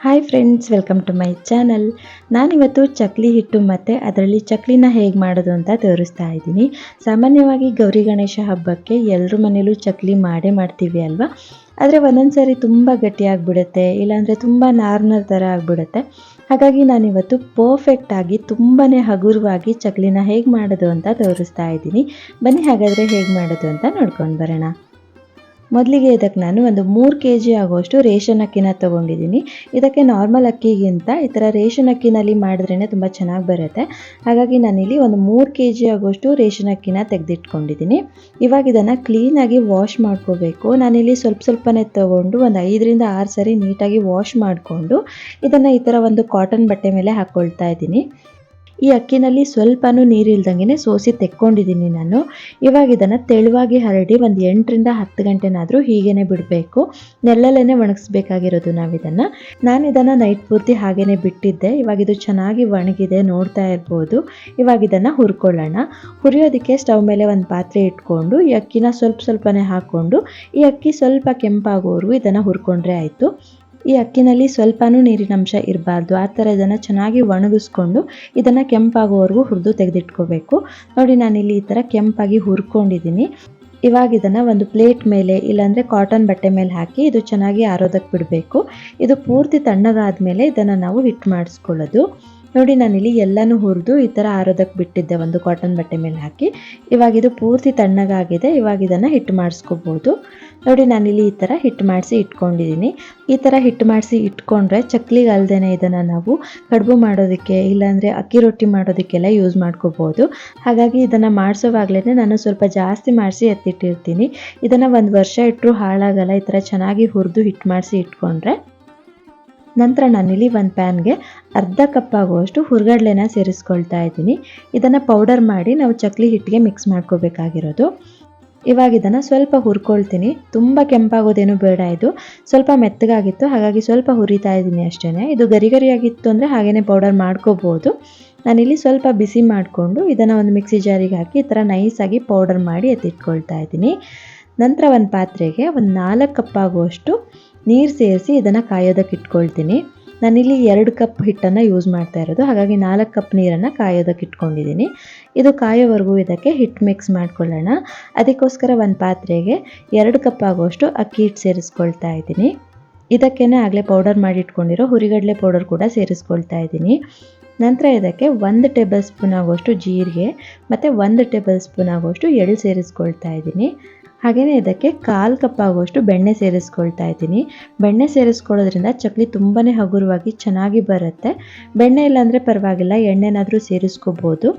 Hi friends welcome to my channel ನಾನಿವತ್ತು ಚಕ್ಲಿ ಹಿಟ್ಟು ಮತ್ತು ಅದರಲ್ಲಿ ಚಕ್ಲಿನ ಹೇಗೆ ಮಾಡೋದು ಅಂತ ತೋರಿಸ್ತಾ ಇದ್ದೀನಿ. ಸಾಮಾನ್ಯವಾಗಿ ಗೌರಿ ಗಣೇಶ ಹಬ್ಬಕ್ಕೆ ಎಲ್ಲರ ಮನೇಲೂ ಚಕ್ಲಿ ಮಾಡೇ ಮಾಡ್ತೀವಿ ಅಲ್ವಾ? ಆದರೆ ಒಂದೊಂದು ಸಾರಿ ತುಂಬ ಗಟ್ಟಿಯಾಗಿಬಿಡುತ್ತೆ ಇಲ್ಲಾಂದರೆ ತುಂಬ ನಾರ್ನರ್ ಥರ ಆಗಿಬಿಡುತ್ತೆ. ಹಾಗಾಗಿ ನಾನಿವತ್ತು ಪರ್ಫೆಕ್ಟಾಗಿ ತುಂಬಾ ಹಗುರವಾಗಿ ಚಕ್ಲಿನ ಹೇಗೆ ಮಾಡೋದು ಅಂತ ತೋರಿಸ್ತಾ ಇದ್ದೀನಿ. ಬನ್ನಿ ಹಾಗಾದರೆ ಹೇಗೆ ಮಾಡೋದು ಅಂತ ನೋಡ್ಕೊಂಡು ಬರೋಣ. ಮೊದಲಿಗೆ ಇದಕ್ಕೆ ನಾನು ಒಂದು ಮೂರು ಕೆ ಜಿ ಆಗುವಷ್ಟು ರೇಷನ್ ಅಕ್ಕಿನ ತೊಗೊಂಡಿದ್ದೀನಿ. ಇದಕ್ಕೆ ನಾರ್ಮಲ್ ಅಕ್ಕಿಗಿಂತ ಈ ಥರ ರೇಷನ್ ಅಕ್ಕಿನಲ್ಲಿ ಮಾಡಿದ್ರೇ ತುಂಬ ಚೆನ್ನಾಗಿ ಬರುತ್ತೆ. ಹಾಗಾಗಿ ನಾನಿಲ್ಲಿ ಒಂದು ಮೂರು ಕೆ ಜಿ ಆಗುವಷ್ಟು ರೇಷನ್ ಅಕ್ಕಿನ ತೆಗೆದಿಟ್ಕೊಂಡಿದ್ದೀನಿ. ಇವಾಗ ಇದನ್ನು ಕ್ಲೀನಾಗಿ ವಾಶ್ ಮಾಡ್ಕೋಬೇಕು. ನಾನಿಲ್ಲಿ ಸ್ವಲ್ಪ ಸ್ವಲ್ಪನೇ ತೊಗೊಂಡು ಒಂದು ಐದರಿಂದ ಆರು ಸರಿ ನೀಟಾಗಿ ವಾಶ್ ಮಾಡಿಕೊಂಡು ಇದನ್ನು ಈ ಥರ ಒಂದು ಕಾಟನ್ ಬಟ್ಟೆ ಮೇಲೆ ಹಾಕ್ಕೊಳ್ತಾ ಇದ್ದೀನಿ. ಈ ಅಕ್ಕಿನಲ್ಲಿ ಸ್ವಲ್ಪನೂ ನೀರಿಲ್ದಂಗೆ ಸೋಸಿ ತೆಕ್ಕೊಂಡಿದ್ದೀನಿ ನಾನು. ಇವಾಗ ಇದನ್ನು ತೆಳುವಾಗಿ ಹರಡಿ ಒಂದು ಎಂಟರಿಂದ ಹತ್ತು ಗಂಟೆನಾದರೂ ಹೀಗೇ ಬಿಡಬೇಕು. ನೆಲ್ಲಲ್ಲೇ ಒಣಗಿಸ್ಬೇಕಾಗಿರೋದು ನಾವು ಇದನ್ನು ನಾನು ಇದನ್ನು ನೈಟ್ ಪೂರ್ತಿ ಹಾಗೇ ಬಿಟ್ಟಿದ್ದೆ. ಇವಾಗ ಇದು ಚೆನ್ನಾಗಿ ಒಣಗಿದೆ ನೋಡ್ತಾ ಇರ್ಬೋದು. ಇವಾಗ ಇದನ್ನು ಹುರ್ಕೊಳ್ಳೋಣ. ಹುರಿಯೋದಕ್ಕೆ ಸ್ಟವ್ ಮೇಲೆ ಒಂದು ಪಾತ್ರೆ ಇಟ್ಕೊಂಡು ಈ ಅಕ್ಕಿನ ಸ್ವಲ್ಪ ಸ್ವಲ್ಪನೇ ಹಾಕ್ಕೊಂಡು ಈ ಅಕ್ಕಿ ಸ್ವಲ್ಪ ಕೆಂಪಾಗೋವರೆಗೂ ಇದನ್ನು ಹುರ್ಕೊಂಡ್ರೆ ಆಯಿತು. ಈ ಅಕ್ಕಿನಲ್ಲಿ ಸ್ವಲ್ಪನೂ ನೀರಿನ ಅಂಶ ಇರಬಾರ್ದು. ಆ ಥರ ಇದನ್ನು ಚೆನ್ನಾಗಿ ಒಣಗಿಸ್ಕೊಂಡು ಇದನ್ನು ಕೆಂಪಾಗೋವರೆಗೂ ಹುರಿದು ತೆಗೆದಿಟ್ಕೋಬೇಕು. ನೋಡಿ ನಾನಿಲ್ಲಿ ಈ ಥರ ಕೆಂಪಾಗಿ ಹುರ್ಕೊಂಡಿದ್ದೀನಿ. ಇವಾಗ ಇದನ್ನು ಒಂದು ಪ್ಲೇಟ್ ಮೇಲೆ ಇಲ್ಲಾಂದರೆ ಕಾಟನ್ ಬಟ್ಟೆ ಮೇಲೆ ಹಾಕಿ ಇದು ಚೆನ್ನಾಗಿ ಆರೋದಕ್ಕೆ ಬಿಡಬೇಕು. ಇದು ಪೂರ್ತಿ ತಣ್ಣಗಾದ ಮೇಲೆ ಇದನ್ನು ನಾವು ಹಿಟ್ಟು ಮಾಡಿಸ್ಕೊಳ್ಳೋದು. ನೋಡಿ, ನಾನಿಲ್ಲಿ ಎಲ್ಲನೂ ಹುರಿದು ಈ ಥರ ಆರೋದಕ್ಕೆ ಬಿಟ್ಟಿದ್ದೆ, ಒಂದು ಕಾಟನ್ ಬಟ್ಟೆ ಮೇಲೆ ಹಾಕಿ. ಇವಾಗ ಇದು ಪೂರ್ತಿ ತಣ್ಣಗಾಗಿದೆ, ಇವಾಗ ಇದನ್ನು ಹಿಟ್ಟು ಮಾಡಿಸ್ಕೋಬೋದು. ನೋಡಿ, ನಾನಿಲ್ಲಿ ಈ ಥರ ಹಿಟ್ಟು ಮಾಡಿಸಿ ಇಟ್ಕೊಂಡಿದ್ದೀನಿ. ಈ ಥರ ಹಿಟ್ಟು ಮಾಡಿಸಿ ಇಟ್ಕೊಂಡ್ರೆ ಚಕ್ಲಿಗೆ ಅಲ್ದೇ ಇದನ್ನು ನಾವು ಕಡುಬು ಮಾಡೋದಕ್ಕೆ, ಇಲ್ಲಾಂದರೆ ಅಕ್ಕಿ ರೊಟ್ಟಿ ಮಾಡೋದಕ್ಕೆಲ್ಲ ಯೂಸ್ ಮಾಡ್ಕೋಬೋದು. ಹಾಗಾಗಿ ಇದನ್ನು ಮಾಡಿಸೋವಾಗಲೇ ನಾನು ಸ್ವಲ್ಪ ಜಾಸ್ತಿ ಮಾಡಿಸಿ ಎತ್ತಿಟ್ಟಿರ್ತೀನಿ. ಇದನ್ನು ಒಂದು ವರ್ಷ ಇಟ್ಟರು ಹಾಳಾಗಲ್ಲ, ಈ ಥರ ಚೆನ್ನಾಗಿ ಹುರಿದು ಹಿಟ್ಟು ಮಾಡಿಸಿ ಇಟ್ಕೊಂಡ್ರೆ. ನಂತರ ನಾನಿಲ್ಲಿ ಒಂದು ಪ್ಯಾನ್ಗೆ ಅರ್ಧ ಕಪ್ ಆಗುವಷ್ಟು ಹುರ್ಗಡ್ಲೆನ ಸೇರಿಸ್ಕೊಳ್ತಾ ಇದ್ದೀನಿ. ಇದನ್ನು ಪೌಡರ್ ಮಾಡಿ ನಾವು ಚಕ್ಲಿ ಹಿಟ್ಟಿಗೆ ಮಿಕ್ಸ್ ಮಾಡ್ಕೋಬೇಕಾಗಿರೋದು. ಇವಾಗ ಇದನ್ನು ಸ್ವಲ್ಪ ಹುರ್ಕೊಳ್ತೀನಿ. ತುಂಬ ಕೆಂಪಾಗೋದೇನು ಬೇಡ ಇದು. ಸ್ವಲ್ಪ ಮೆತ್ತಗಾಗಿತ್ತು, ಹಾಗಾಗಿ ಸ್ವಲ್ಪ ಹುರಿತಾ ಇದ್ದೀನಿ ಅಷ್ಟೇ ಇದು ಗರಿ ಗರಿಯಾಗಿತ್ತು ಅಂದರೆ ಹಾಗೆಯೇ ಪೌಡರ್ ಮಾಡ್ಕೋಬೋದು. ನಾನಿಲ್ಲಿ ಸ್ವಲ್ಪ ಬಿಸಿ ಮಾಡಿಕೊಂಡು ಇದನ್ನು ಒಂದು ಮಿಕ್ಸಿ ಜಾರಿಗೆ ಹಾಕಿ ಈ ಥರ ನೈಸಾಗಿ ಪೌಡರ್ ಮಾಡಿ ಎತ್ತಿಟ್ಕೊಳ್ತಾ ಇದ್ದೀನಿ. ನಂತರ ಒಂದು ಪಾತ್ರೆಗೆ ಒಂದು ನಾಲ್ಕು ಕಪ್ ಆಗುವಷ್ಟು ನೀರು ಸೇರಿಸಿ ಇದನ್ನು ಕಾಯೋದಕ್ಕೆ ಇಟ್ಕೊಳ್ತೀನಿ. ನಾನಿಲ್ಲಿ ಎರಡು ಕಪ್ ಹಿಟ್ಟನ್ನು ಯೂಸ್ ಮಾಡ್ತಾ ಇರೋದು. ಹಾಗಾಗಿ ನಾಲ್ಕು ಕಪ್ ನೀರನ್ನು ಕಾಯೋದಕ್ಕೆ ಇಟ್ಕೊಂಡಿದ್ದೀನಿ ಇದು ಕಾಯೋವರೆಗೂ ಇದಕ್ಕೆ ಹಿಟ್ಟು ಮಿಕ್ಸ್ ಮಾಡ್ಕೊಳ್ಳೋಣ. ಅದಕ್ಕೋಸ್ಕರ ಒಂದು ಪಾತ್ರೆಗೆ ಎರಡು ಕಪ್ ಆಗುವಷ್ಟು ಅಕ್ಕಿ ಹಿಟ್ಟು ಸೇರಿಸ್ಕೊಳ್ತಾ ಇದ್ದೀನಿ. ಇದಕ್ಕೇ ಆಗಲೇ ಪೌಡರ್ ಮಾಡಿ ಇಟ್ಕೊಂಡಿರೋ ಹುರಿಗಡಲೆ ಪೌಡರ್ ಕೂಡ ಸೇರಿಸ್ಕೊಳ್ತಾ ಇದ್ದೀನಿ. ನಂತರ ಇದಕ್ಕೆ ಒಂದು ಟೇಬಲ್ ಸ್ಪೂನ್ ಆಗುವಷ್ಟು ಜೀರಿಗೆ ಮತ್ತು ಒಂದು ಟೇಬಲ್ ಸ್ಪೂನ್ ಆಗುವಷ್ಟು ಎಳ್ಳು ಸೇರಿಸ್ಕೊಳ್ತಾ ಇದ್ದೀನಿ. ಹಾಗೆಯೇ ಇದಕ್ಕೆ ಕಾಲು ಕಪ್ ಆಗುವಷ್ಟು ಬೆಣ್ಣೆ ಸೇರಿಸ್ಕೊಳ್ತಾ ಇದ್ದೀನಿ. ಬೆಣ್ಣೆ ಸೇರಿಸ್ಕೊಳ್ಳೋದ್ರಿಂದ ಚಕ್ಲಿ ತುಂಬಾ ಹಗುರವಾಗಿ ಚೆನ್ನಾಗಿ ಬರುತ್ತೆ. ಬೆಣ್ಣೆ ಇಲ್ಲಾಂದರೆ ಪರವಾಗಿಲ್ಲ, ಎಣ್ಣೆನಾದರೂ ಸೇರಿಸ್ಕೋಬೋದು.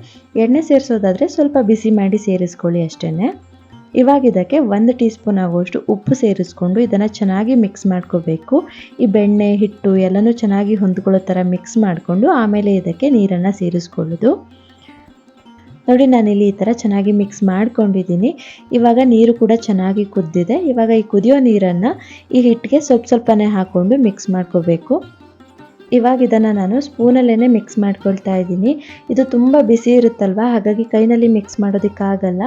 ಎಣ್ಣೆ ಸೇರಿಸೋದಾದರೆ ಸ್ವಲ್ಪ ಬಿಸಿ ಮಾಡಿ ಸೇರಿಸ್ಕೊಳ್ಳಿ ಅಷ್ಟೇ ಇವಾಗ ಇದಕ್ಕೆ ಒಂದು ಟೀ ಸ್ಪೂನ್ ಆಗುವಷ್ಟು ಉಪ್ಪು ಸೇರಿಸ್ಕೊಂಡು ಇದನ್ನು ಚೆನ್ನಾಗಿ ಮಿಕ್ಸ್ ಮಾಡ್ಕೋಬೇಕು. ಈ ಬೆಣ್ಣೆ, ಹಿಟ್ಟು ಎಲ್ಲನೂ ಚೆನ್ನಾಗಿ ಹೊಂದ್ಕೊಳ್ಳೋ ಥರ ಮಿಕ್ಸ್ ಮಾಡಿಕೊಂಡು ಆಮೇಲೆ ಇದಕ್ಕೆ ನೀರನ್ನು ಸೇರಿಸ್ಕೊಳ್ಳೋದು. ನೋಡಿ, ನಾನಿಲ್ಲಿ ಈ ಥರ ಚೆನ್ನಾಗಿ ಮಿಕ್ಸ್ ಮಾಡ್ಕೊಂಡಿದ್ದೀನಿ. ಇವಾಗ ನೀರು ಕೂಡ ಚೆನ್ನಾಗಿ ಕುದ್ದಿದೆ. ಇವಾಗ ಈ ಕುದಿಯೋ ನೀರನ್ನು ಈ ಹಿಟ್ಟಿಗೆ ಸ್ವಲ್ಪ ಸ್ವಲ್ಪನೇ ಹಾಕ್ಕೊಂಡು ಮಿಕ್ಸ್ ಮಾಡ್ಕೋಬೇಕು. ಇವಾಗ ಇದನ್ನು ನಾನು ಸ್ಪೂನಲ್ಲೇ ಮಿಕ್ಸ್ ಮಾಡ್ಕೊಳ್ತಾ ಇದ್ದೀನಿ. ಇದು ತುಂಬ ಬಿಸಿ ಇರುತ್ತಲ್ವ? ಹಾಗಾಗಿ ಕೈನಲ್ಲಿ ಮಿಕ್ಸ್ ಮಾಡೋದಕ್ಕಾಗಲ್ಲ.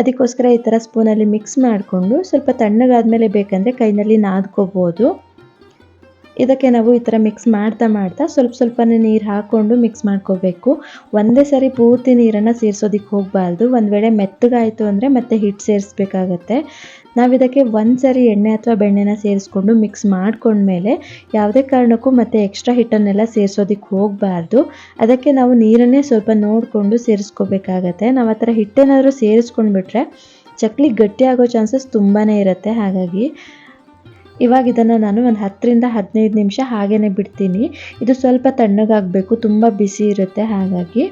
ಅದಕ್ಕೋಸ್ಕರ ಈ ಥರ ಸ್ಪೂನಲ್ಲಿ ಮಿಕ್ಸ್ ಮಾಡಿಕೊಂಡು ಸ್ವಲ್ಪ ತಣ್ಣಗಾದ್ಮೇಲೆ ಬೇಕಂದರೆ ಕೈನಲ್ಲಿ ನಾದ್ಕೋಬೋದು. ಇದಕ್ಕೆ ನಾವು ಈ ಥರ ಮಿಕ್ಸ್ ಮಾಡ್ತಾ ಮಾಡ್ತಾ ಸ್ವಲ್ಪ ಸ್ವಲ್ಪನೇ ನೀರು ಹಾಕ್ಕೊಂಡು ಮಿಕ್ಸ್ ಮಾಡ್ಕೋಬೇಕು. ಒಂದೇ ಸರಿ ಪೂರ್ತಿ ನೀರನ್ನು ಸೇರಿಸೋದಕ್ಕೆ ಹೋಗಬಾರ್ದು. ಒಂದು ವೇಳೆ ಮೆತ್ತಗಾಯಿತು ಅಂದರೆ ಮತ್ತೆ ಹಿಟ್ಟು ಸೇರಿಸ್ಬೇಕಾಗತ್ತೆ. ನಾವು ಇದಕ್ಕೆ ಒಂದು ಸರಿ ಎಣ್ಣೆ ಅಥವಾ ಬೆಣ್ಣೆನ ಸೇರಿಸ್ಕೊಂಡು ಮಿಕ್ಸ್ ಮಾಡ್ಕೊಂಡ್ಮೇಲೆ ಯಾವುದೇ ಕಾರಣಕ್ಕೂ ಮತ್ತೆ ಎಕ್ಸ್ಟ್ರಾ ಹಿಟ್ಟನ್ನೆಲ್ಲ ಸೇರಿಸೋದಕ್ಕೆ ಹೋಗಬಾರ್ದು. ಅದಕ್ಕೆ ನಾವು ನೀರನ್ನೇ ಸ್ವಲ್ಪ ನೋಡಿಕೊಂಡು ಸೇರಿಸ್ಕೋಬೇಕಾಗತ್ತೆ. ನಾವು ಆ ಥರ ಹಿಟ್ಟೇನಾದರೂ ಸೇರಿಸ್ಕೊಂಡ್ಬಿಟ್ರೆ ಚಕ್ಲಿ ಗಟ್ಟಿ ಆಗೋ ಚಾನ್ಸಸ್ ತುಂಬಾ ಇರುತ್ತೆ. ಹಾಗಾಗಿ ಇವಾಗ ಇದನ್ನು ನಾನು ಒಂದು ಹತ್ತರಿಂದ ಹದಿನೈದು ನಿಮಿಷ ಹಾಗೇ ಬಿಡ್ತೀನಿ. ಇದು ಸ್ವಲ್ಪ ತಣ್ಣಗಾಗಬೇಕು, ತುಂಬ ಬಿಸಿ ಇರುತ್ತೆ ಹಾಗಾಗಿ.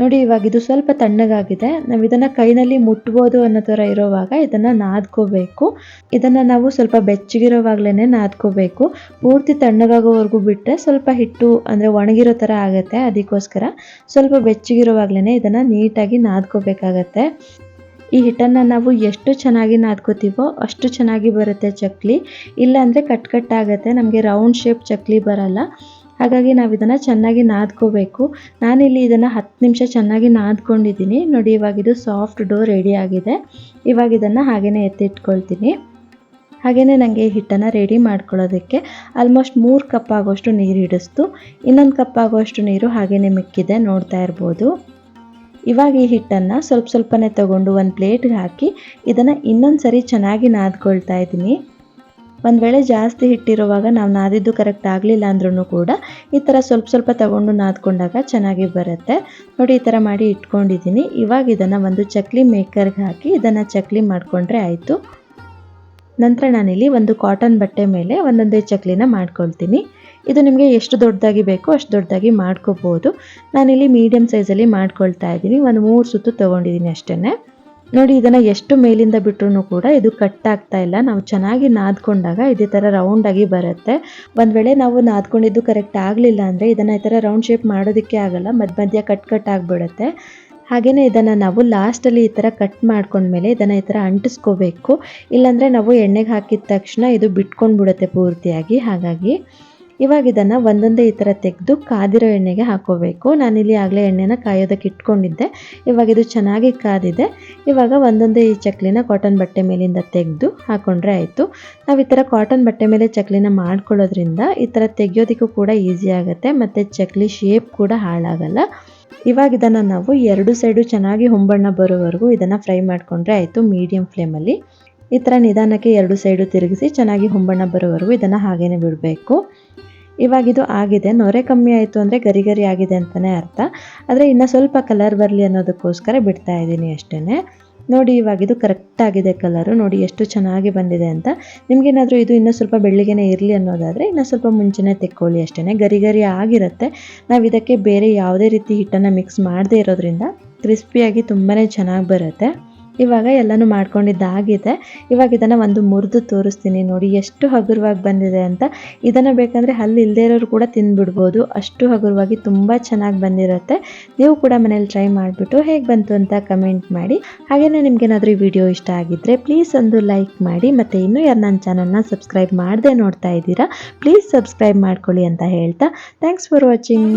ನೋಡಿ ಇವಾಗ ಇದು ಸ್ವಲ್ಪ ತಣ್ಣಗಾಗಿದೆ. ನಾವು ಇದನ್ನು ಕೈನಲ್ಲಿ ಮುಟ್ಬೋದು ಅನ್ನೋ ಥರ ಇರೋವಾಗ ಇದನ್ನು ನಾದ್ಕೋಬೇಕು. ಇದನ್ನು ನಾವು ಸ್ವಲ್ಪ ಬೆಚ್ಚಗಿರೋವಾಗಲೇ ನಾದ್ಕೋಬೇಕು. ಪೂರ್ತಿ ತಣ್ಣಗಾಗೋವರೆಗೂ ಬಿಟ್ಟರೆ ಸ್ವಲ್ಪ ಹಿಟ್ಟು ಅಂದರೆ ಒಣಗಿರೋ ಥರ ಆಗುತ್ತೆ ಅದಕ್ಕೋಸ್ಕರ. ಸ್ವಲ್ಪ ಬೆಚ್ಚಗಿರೋವಾಗಲೇ ಇದನ್ನು ನೀಟಾಗಿ ನಾದ್ಕೋಬೇಕಾಗತ್ತೆ. ಈ ಹಿಟ್ಟನ್ನು ನಾವು ಎಷ್ಟು ಚೆನ್ನಾಗಿ ನಾದ್ಕೋತೀವೋ ಅಷ್ಟು ಚೆನ್ನಾಗಿ ಬರುತ್ತೆ ಚಕ್ಲಿ. ಇಲ್ಲಾಂದರೆ ಕಟ್ ಕಟ್ ಆಗುತ್ತೆ, ನಮಗೆ ರೌಂಡ್ ಶೇಪ್ ಚಕ್ಲಿ ಬರಲ್ಲ. ಹಾಗಾಗಿ ನಾವು ಇದನ್ನು ಚೆನ್ನಾಗಿ ನಾದ್ಕೋಬೇಕು. ನಾನಿಲ್ಲಿ ಇದನ್ನು ಹತ್ತು ನಿಮಿಷ ಚೆನ್ನಾಗಿ ನಾದ್ಕೊಂಡಿದ್ದೀನಿ ನೋಡಿ, ಇವಾಗ ಇದು ಸಾಫ್ಟ್ ಡೋ ರೆಡಿ ಆಗಿದೆ. ಇವಾಗ ಇದನ್ನು ಹಾಗೆಯೇ ಎತ್ತಿಟ್ಕೊಳ್ತೀನಿ. ಹಾಗೆಯೇ ನನಗೆ ಹಿಟ್ಟನ್ನು ರೆಡಿ ಮಾಡ್ಕೊಳ್ಳೋದಕ್ಕೆ ಆಲ್ಮೋಸ್ಟ್ ಮೂರು ಕಪ್ ಆಗೋಷ್ಟು ನೀರು ಹಿಡಿಸ್ತು ಇನ್ನೊಂದು ಕಪ್ ಆಗೋಷ್ಟು ನೀರು ಹಾಗೆಯೇ ಮಿಕ್ಕಿದೆ, ನೋಡ್ತಾ ಇರ್ಬೋದು. ಇವಾಗ ಈ ಹಿಟ್ಟನ್ನು ಸ್ವಲ್ಪ ಸ್ವಲ್ಪನೇ ತಗೊಂಡು ಒಂದು ಪ್ಲೇಟ್ಗೆ ಹಾಕಿ ಇದನ್ನು ಇನ್ನೊಂದು ಸರಿ ಚೆನ್ನಾಗಿ ನಾದ್ಕೊಳ್ತಾ ಇದ್ದೀನಿ. ಒಂದು ವೇಳೆ ಜಾಸ್ತಿ ಹಿಟ್ಟಿರುವಾಗ ನಾವು ನಾದಿದ್ದು ಕರೆಕ್ಟ್ ಆಗಲಿಲ್ಲ ಅಂದ್ರೂ ಕೂಡ ಈ ಥರ ಸ್ವಲ್ಪ ಸ್ವಲ್ಪ ತಗೊಂಡು ನಾದ್ಕೊಂಡಾಗ ಚೆನ್ನಾಗಿ ಬರುತ್ತೆ. ನೋಡಿ ಈ ಥರ ಮಾಡಿ ಇಟ್ಕೊಂಡಿದ್ದೀನಿ. ಇವಾಗ ಇದನ್ನು ಒಂದು ಚಕ್ಲಿ ಮೇಕರ್ಗೆ ಹಾಕಿ ಇದನ್ನು ಚಕ್ಲಿ ಮಾಡಿಕೊಂಡ್ರೆ ಆಯಿತು. ನಂತರ ನಾನಿಲ್ಲಿ ಒಂದು ಕಾಟನ್ ಬಟ್ಟೆ ಮೇಲೆ ಒಂದೊಂದೇ ಚಕ್ಲಿನ ಮಾಡ್ಕೊಳ್ತೀನಿ. ಇದು ನಿಮಗೆ ಎಷ್ಟು ದೊಡ್ಡದಾಗಿ ಬೇಕೋ ಅಷ್ಟು ದೊಡ್ಡದಾಗಿ ಮಾಡ್ಕೋಬೋದು. ನಾನಿಲ್ಲಿ ಮೀಡಿಯಮ್ ಸೈಜಲ್ಲಿ ಮಾಡ್ಕೊಳ್ತಾ ಇದ್ದೀನಿ. ಒಂದು ಮೂರು ಸುತ್ತು ತೊಗೊಂಡಿದ್ದೀನಿ ಅಷ್ಟೇ ನೋಡಿ, ಇದನ್ನು ಎಷ್ಟು ಮೇಲಿಂದ ಬಿಟ್ಟರು ಕೂಡ ಇದು ಕಟ್ ಆಗ್ತಾ ಇಲ್ಲ. ನಾವು ಚೆನ್ನಾಗಿ ನಾದ್ಕೊಂಡಾಗ ಇದೇ ಥರ ರೌಂಡಾಗಿ ಬರುತ್ತೆ. ಒಂದು ವೇಳೆ ನಾವು ನಾದ್ಕೊಂಡಿದ್ದು ಕರೆಕ್ಟ್ ಆಗಲಿಲ್ಲ ಅಂದರೆ ಇದನ್ನು ಈ ಥರ ರೌಂಡ್ ಶೇಪ್ ಮಾಡೋದಕ್ಕೆ ಆಗಲ್ಲ. ಮಧ್ಯ ಮಧ್ಯ ಕಟ್ ಕಟ್ ಆಗಿಬಿಡುತ್ತೆ. ಹಾಗೆಯೇ ಇದನ್ನು ನಾವು ಲಾಸ್ಟಲ್ಲಿ ಈ ಥರ ಕಟ್ ಮಾಡ್ಕೊಂಡ್ಮೇಲೆ ಇದನ್ನು ಈ ಥರ ಅಂಟಿಸ್ಕೋಬೇಕು. ಇಲ್ಲಾಂದರೆ ನಾವು ಎಣ್ಣೆಗೆ ಹಾಕಿದ ತಕ್ಷಣ ಇದು ಬಿಟ್ಕೊಂಡು ಬಿಡುತ್ತೆ ಪೂರ್ತಿಯಾಗಿ. ಹಾಗಾಗಿ ಇವಾಗ ಇದನ್ನು ಒಂದೊಂದೇ ಈ ಥರ ತೆಗೆದು ಕಾದಿರೋ ಎಣ್ಣೆಗೆ ಹಾಕೋಬೇಕು. ನಾನಿಲ್ಲಿ ಆಗಲೇ ಎಣ್ಣೆನ ಕಾಯೋದಕ್ಕೆ ಇಟ್ಕೊಂಡಿದ್ದೆ. ಇವಾಗ ಇದು ಚೆನ್ನಾಗಿ ಕಾದಿದೆ. ಇವಾಗ ಒಂದೊಂದೇ ಈ ಚಕ್ಲಿನ ಕಾಟನ್ ಬಟ್ಟೆ ಮೇಲಿಂದ ತೆಗೆದು ಹಾಕೊಂಡ್ರೆ ಆಯಿತು. ನಾವು ಈ ಥರ ಕಾಟನ್ ಬಟ್ಟೆ ಮೇಲೆ ಚಕ್ಲಿನ ಮಾಡ್ಕೊಳ್ಳೋದ್ರಿಂದ ಈ ಥರ ತೆಗಿಯೋದಕ್ಕೂ ಕೂಡ ಈಸಿ ಆಗುತ್ತೆ, ಮತ್ತು ಚಕ್ಲಿ ಶೇಪ್ ಕೂಡ ಹಾಳಾಗಲ್ಲ. ಇವಾಗ ಇದನ್ನು ನಾವು ಎರಡು ಸೈಡು ಚೆನ್ನಾಗಿ ಹೊಂಬಣ್ಣ ಬರೋವರೆಗೂ ಇದನ್ನು ಫ್ರೈ ಮಾಡಿಕೊಂಡ್ರೆ ಆಯಿತು ಮೀಡಿಯಂ ಫ್ಲೇಮಲ್ಲಿ ಈ ಥರ ನಿಧಾನಕ್ಕೆ ಎರಡು ಸೈಡು ತಿರುಗಿಸಿ ಚೆನ್ನಾಗಿ ಹೊಂಬಣ್ಣ ಬರೋವರೆಗೂ ಇದನ್ನು ಹಾಗೇನೆ ಬಿಡಬೇಕು. ಇವಾಗ ಇದು ಆಗಿದೆ. ನೊರೆ ಕಮ್ಮಿ ಆಯಿತು ಅಂದರೆ ಗರಿ ಗರಿ ಆಗಿದೆ ಅಂತಲೇ ಅರ್ಥ. ಆದರೆ ಇನ್ನು ಸ್ವಲ್ಪ ಕಲರ್ ಬರಲಿ ಅನ್ನೋದಕ್ಕೋಸ್ಕರ ಬಿಡ್ತಾ ಇದ್ದೀನಿ ಅಷ್ಟೇ ನೋಡಿ ಇವಾಗ ಇದು ಕರೆಕ್ಟ್ ಆಗಿದೆ ಕಲರು ನೋಡಿ ಎಷ್ಟು ಚೆನ್ನಾಗಿ ಬಂದಿದೆ ಅಂತ. ನಿಮಗೇನಾದರೂ ಇದು ಇನ್ನೂ ಸ್ವಲ್ಪ ಬೆಳ್ಳಿಗೆನೇ ಇರಲಿ ಅನ್ನೋದಾದರೆ ಇನ್ನೂ ಸ್ವಲ್ಪ ಮುಂಚೆನೇ ತೆಕ್ಕೊಳ್ಳಿ ಅಷ್ಟೇ ಗರಿ ಗರಿ ಆಗಿರುತ್ತೆ. ನಾವು ಇದಕ್ಕೆ ಬೇರೆ ಯಾವುದೇ ರೀತಿ ಹಿಟ್ಟನ್ನು ಮಿಕ್ಸ್ ಮಾಡದೇ ಇರೋದ್ರಿಂದ ಕ್ರಿಸ್ಪಿಯಾಗಿ ತುಂಬಾ ಚೆನ್ನಾಗಿ ಬರುತ್ತೆ. ಇವಾಗ ಎಲ್ಲನೂ ಮಾಡ್ಕೊಂಡಿದ್ದಾಗಿದೆ ಇವಾಗ ಇದನ್ನು ಒಂದು ಮುರಿದು ತೋರಿಸ್ತೀನಿ ನೋಡಿ, ಎಷ್ಟು ಹಗುರವಾಗಿ ಬಂದಿದೆ ಅಂತ. ಇದನ್ನು ಬೇಕಂದರೆ ಹಲ್ಲು ಇಲ್ಲದೇ ಇರೋರು ಕೂಡ ತಿಂದುಬಿಡ್ಬೋದು. ಅಷ್ಟು ಹಗುರವಾಗಿ ತುಂಬ ಚೆನ್ನಾಗಿ ಬಂದಿರುತ್ತೆ. ನೀವು ಕೂಡ ಮನೇಲಿ ಟ್ರೈ ಮಾಡಿಬಿಟ್ಟು ಹೇಗೆ ಬಂತು ಅಂತ ಕಮೆಂಟ್ ಮಾಡಿ. ಹಾಗೆಯೇ ನಿಮಗೇನಾದರೂ ವಿಡಿಯೋ ಇಷ್ಟ ಆಗಿದ್ದರೆ ಪ್ಲೀಸ್ ಒಂದು ಲೈಕ್ ಮಾಡಿ. ಮತ್ತು ಇನ್ನೂ ಯಾರು ನನ್ನ ಚಾನಲ್ನ ಸಬ್ಸ್ಕ್ರೈಬ್ ಮಾಡದೆ ನೋಡ್ತಾ ಇದ್ದೀರಾ ಪ್ಲೀಸ್ ಸಬ್ಸ್ಕ್ರೈಬ್ ಮಾಡ್ಕೊಳ್ಳಿ ಅಂತ ಹೇಳ್ತಾ. Thanks for watching